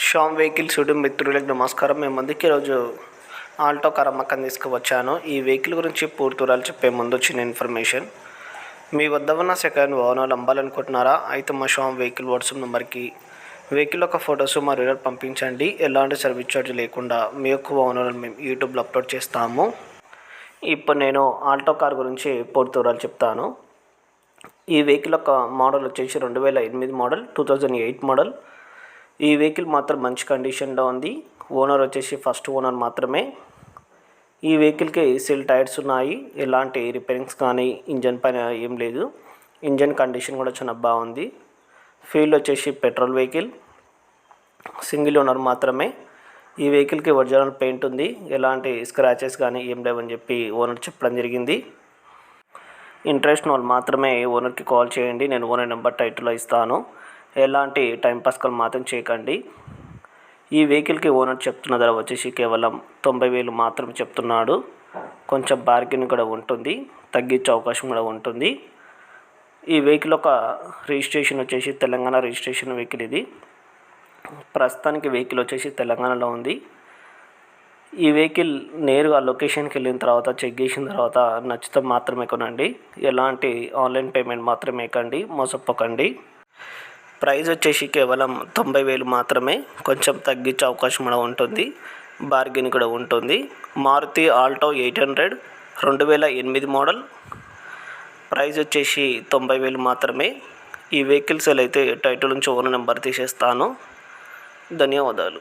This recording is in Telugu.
షామ్ వెహికల్స్ యూట్యూబ్ మిత్రులకు నమస్కారం. మేము ముందుకి ఈరోజు ఆల్టో కార్ అమ్మకం తీసుకువచ్చాను. ఈ వెహికల్ గురించి పూర్తి వివరాలు చెప్పే ముందు వచ్చిన ఇన్ఫర్మేషన్. మీ వద్ద ఉన్న సెకండ్ వాహనాలు అమ్మాలనుకుంటున్నారా? అయితే మా షామ్ వెహికల్ వాట్సాప్ నెంబర్కి వెహికల్ యొక్క ఫొటోస్ మా రీడర్ పంపించండి. ఎలాంటి సర్వీస్ ఛార్జ్ లేకుండా మీ యొక్క వాహనాలను మేము యూట్యూబ్లో అప్లోడ్ చేస్తాము. ఇప్పుడు నేను ఆల్టో కార్ గురించి పూర్తి వివరాలు చెప్తాను. ఈ వెహికల్ యొక్క మోడల్ వచ్చేసి రెండు వేల ఎనిమిది model two thousand eight model. ఈ వెహికల్ మాత్రం మంచి కండిషన్లో ఉంది. ఓనర్ వచ్చేసి ఫస్ట్ ఓనర్ మాత్రమే. ఈ వెహికల్కి సిల్ టైర్స్ ఉన్నాయి. ఎలాంటి రిపేరింగ్స్ కానీ ఇంజన్ పైన ఏం లేదు. ఇంజన్ కండిషన్ కూడా చాలా బాగుంది. ఫీల్డ్ వచ్చేసి పెట్రోల్ వెహికల్ సింగిల్ ఓనర్ మాత్రమే. ఈ వెహికల్కి ఒరిజినల్ పెయింట్ ఉంది. ఎలాంటి స్క్రాచెస్ కానీ ఏం లేవని చెప్పి ఓనర్ చెప్పడం జరిగింది. ఇంట్రెస్ట్ వాళ్ళు మాత్రమే ఓనర్కి కాల్ చేయండి. నేను ఓనర్ నెంబర్ టైటిల్లో ఇస్తాను. ఎలాంటి టైం పాస్కల్ మాత్రం చేయకండి. ఈ వెహికల్కి ఓనర్ చెప్తున్న ధర వచ్చేసి కేవలం తొంభై వేలు మాత్రమే చెప్తున్నాడు. కొంచెం బార్గెన్ కూడా ఉంటుంది తగ్గించే అవకాశం కూడా ఉంటుంది. ఈ వెహికల్ ఒక రిజిస్ట్రేషన్ వచ్చేసి తెలంగాణ రిజిస్ట్రేషన్ వెహికల్ ఇది. ప్రస్తుతానికి వెహికల్ వచ్చేసి తెలంగాణలో ఉంది. ఈ వెహికల్ నేరుగా లొకేషన్కి వెళ్ళిన తర్వాత చెక్ చేసిన తర్వాత నచ్చితే మాత్రమే కొనండి. ఎలాంటి ఆన్లైన్ పేమెంట్ మాత్రమే కండి మోసపోకండి. ప్రైస్ వచ్చేసి కేవలం తొంభై వేలు మాత్రమే కొంచెం తగ్గించే అవకాశం కూడా ఉంటుంది బార్గెన్ కూడా ఉంటుంది. మారుతి ఆల్టో ఎయిట్ హండ్రెడ్ రెండు వేల ఎనిమిది మోడల్ ప్రైస్ వచ్చేసి తొంభై వేలు మాత్రమే. ఈ వెహికల్స్ అయితే టైటిల్ నుంచి ఓనర్ నెంబర్ తీసేస్తాను. ధన్యవాదాలు.